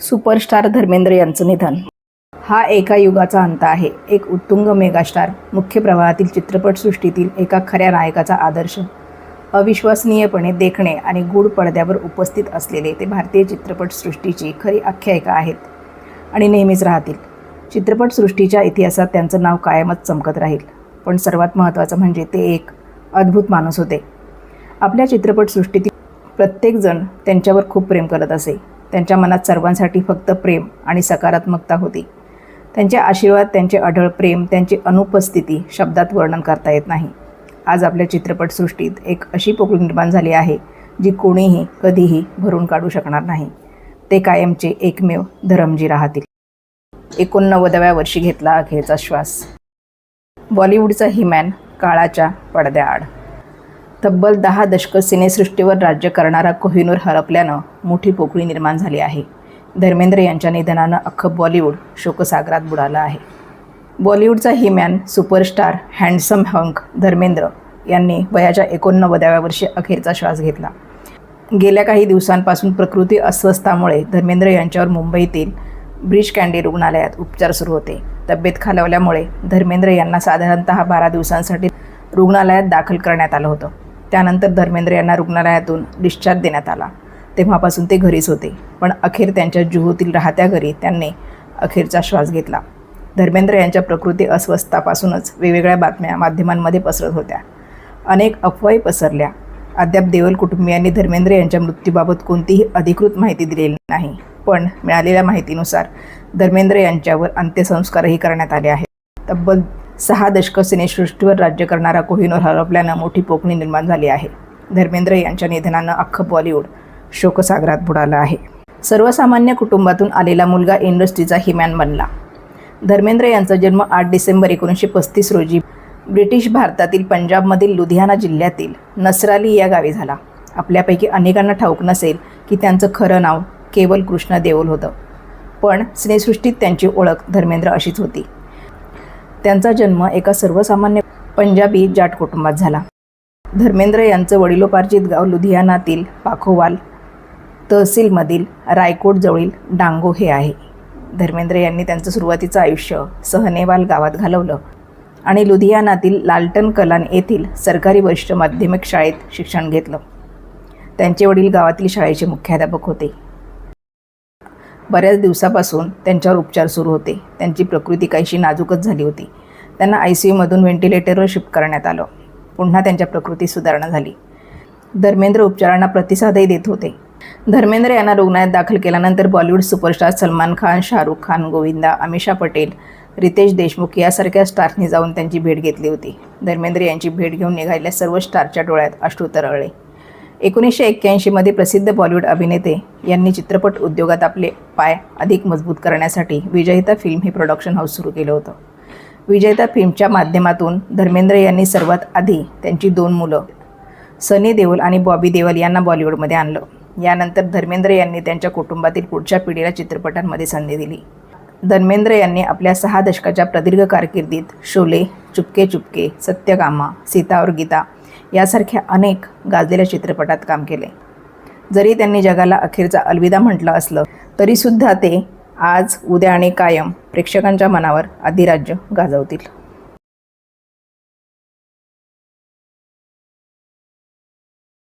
Superstar Dharmendra यांचं निधन. हा एका युगाचा अंत आहे. एक उत्तुंग मेगास्टार मुख्य प्रवाहातील चित्रपटसृष्टीतील एका खऱ्या नायकाचा आदर्श. अविश्वसनीयपणे देखणे आणि गूढ पडद्यावर उपस्थित असलेले ते भारतीय चित्रपटसृष्टीची खरी आख्यायिका आहेत आणि नेहमीच राहतील. चित्रपटसृष्टीच्या इतिहासात त्यांचं नाव कायमच चमकत राहील. पण सर्वात महत्त्वाचं म्हणजे ते एक अद्भुत माणूस होते. आपल्या चित्रपटसृष्टीतील प्रत्येकजण त्यांच्यावर खूप प्रेम करत असे. त्यांच्या मनात सर्वांसाठी फक्त प्रेम आणि सकारात्मकता होती. त्यांचे आशीर्वाद त्यांचे अढळ प्रेम त्यांची अनुपस्थिती शब्दात वर्णन करता येत नाही. आज आपल्या चित्रपटसृष्टीत एक अशी पोकळी निर्माण झाली आहे जी कोणीही कधीही भरून काढू शकणार नाही. ते कायमचे एकमेव धरमजी राहतील. एकोणनव्वदव्या वर्षी घेतला अखेरचा श्वास. बॉलिवूडचा हिमॅन काळाच्या पडद्याआड. तब्बल दहा दशकं सिनेसृष्टीवर राज्य करणारा कोहिनूर हरपल्यानं मोठी पोकळी निर्माण झाली आहे. धर्मेंद्र यांच्या निधनानं अख्खं बॉलिवूड शोकसागरात बुडालं आहे. बॉलिवूडचा he man superstar handsome hunk Dharmendra यांनी वयाच्या एकोणनव्वदाव्या वर्षी अखेरचा श्वास घेतला. गेल्या काही दिवसांपासून प्रकृती अस्वस्थामुळे धर्मेंद्र यांच्यावर मुंबईतील ब्रिज कँडी रुग्णालयात उपचार सुरू होते. तब्येत खालावल्यामुळे धर्मेंद्र यांना साधारणतः बारा दिवसांसाठी रुग्णालयात दाखल करण्यात आलं होतं. त्यानंतर धर्मेंद्र यांना रुग्णालयातून डिस्चार्ज देण्यात आला. तेव्हापासून ते घरीच होते. पण अखेर त्यांच्या जुहूतील राहत्या घरी त्यांनी अखेरचा श्वास घेतला. धर्मेंद्र यांच्या प्रकृती अस्वस्थतापासूनच वेगवेगळ्या बातम्या माध्यमांमध्ये पसरत होत्या. अनेक अफवाही पसरल्या. अद्याप देवल कुटुंबियांनी धर्मेंद्र यांच्या मृत्यूबाबत कोणतीही अधिकृत माहिती दिलेली नाही. पण मिळालेल्या माहितीनुसार धर्मेंद्र यांच्यावर अंत्यसंस्कारही करण्यात आले आहेत. तब्बल सहा दशकं सिनेसृष्टीवर राज्य करणारा कोहिनूर हरपल्यानं मोठी पोकणी निर्माण झाली आहे. धर्मेंद्र यांच्या निधनानं अख्खं बॉलिवूड शोकसागरात बुडालं आहे. सर्वसामान्य कुटुंबातून आलेला मुलगा इंडस्ट्रीचा हिमॅन बनला. धर्मेंद्र यांचा जन्म आठ डिसेंबर एकोणीसशे पस्तीस रोजी ब्रिटिश भारतातील पंजाबमधील लुधियाना जिल्ह्यातील नसराली या गावी झाला. आपल्यापैकी अनेकांना ठाऊक नसेल की त्यांचं खरं नाव केवल कृष्ण देओल होतं. पण सिनेसृष्टीत त्यांची ओळख धर्मेंद्र अशीच होती. त्यांचा जन्म एका सर्वसामान्य पंजाबी जाट कुटुंबात झाला. धर्मेंद्र यांचं वडिलोपार्जित गाव लुधियानातील पाखोवाल तहसीलमधील रायकोटजवळील डांगो हे आहे. धर्मेंद्र यांनी त्यांचं सुरुवातीचं आयुष्य सहनेवाल गावात घालवलं आणि लुधियानातील लालटन कलान येथील सरकारी वरिष्ठ माध्यमिक शाळेत शिक्षण घेतलं. त्यांचे वडील गावातील शाळेचे मुख्याध्यापक होते. बऱ्याच दिवसापासून त्यांच्यावर उपचार सुरू होते. त्यांची प्रकृती काहीशी नाजूकच झाली होती. त्यांना आय सी यूमधून व्हेंटिलेटरवर शिफ्ट करण्यात आलं. पुन्हा त्यांच्या प्रकृतीत सुधारणा झाली. धर्मेंद्र उपचारांना प्रतिसादही देत होते. धर्मेंद्र यांना रुग्णालयात दाखल केल्यानंतर बॉलिवूड सुपरस्टार सलमान खान शाहरुख खान गोविंदा अमिषा पटेल रितेश देशमुख यासारख्या स्टार्सनी जाऊन त्यांची भेट घेतली होती. धर्मेंद्र यांची भेट घेऊन निघालेल्या सर्व स्टारच्या डोळ्यात अश्रू तरळले. एकोणीसशे एक्क्याऐंशीमध्ये प्रसिद्ध बॉलिवूड अभिनेते यांनी चित्रपट उद्योगात आपले पाय अधिक मजबूत करण्यासाठी विजयिता फिल्म हे प्रोडक्शन हाऊस सुरू केलं होतं. विजयता फिल्मच्या माध्यमातून धर्मेंद्र यांनी सर्वात आधी त्यांची दोन मुलं सनी देओल आणि बॉबी देओल यांना बॉलिवूडमध्ये आणलं. यानंतर धर्मेंद्र यांनी त्यांच्या कुटुंबातील पुढच्या पिढीला चित्रपटांमध्ये संधी दिली. धर्मेंद्र यांनी आपल्या सहा दशकाच्या प्रदीर्घ कारकिर्दीत शोले चुपके चुपके सत्यकामा सीता और गीता यासारख्या अनेक गाजलेल्या चित्रपटात काम केले. जरी त्यांनी जगाला अखेरचा अलविदा म्हटलं असलं तरीसुद्धा ते आज उद्या आणि कायम प्रेक्षकांच्या मनावर अधिराज्य गाजवतील.